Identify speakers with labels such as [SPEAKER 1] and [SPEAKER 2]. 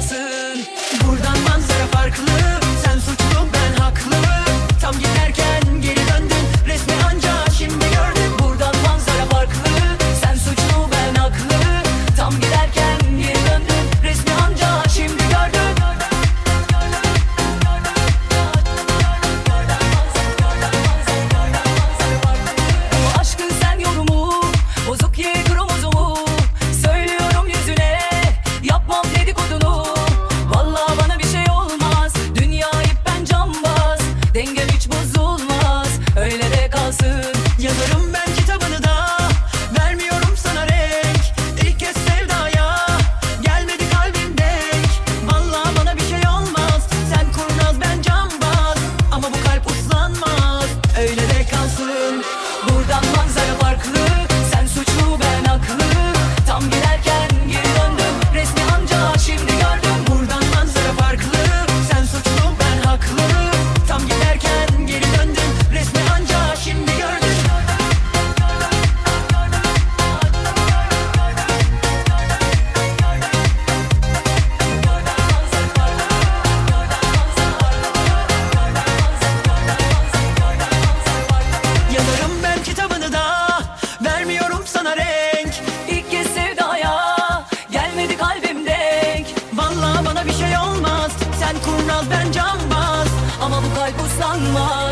[SPEAKER 1] kalsın Buradan manzara farklı. yanmaz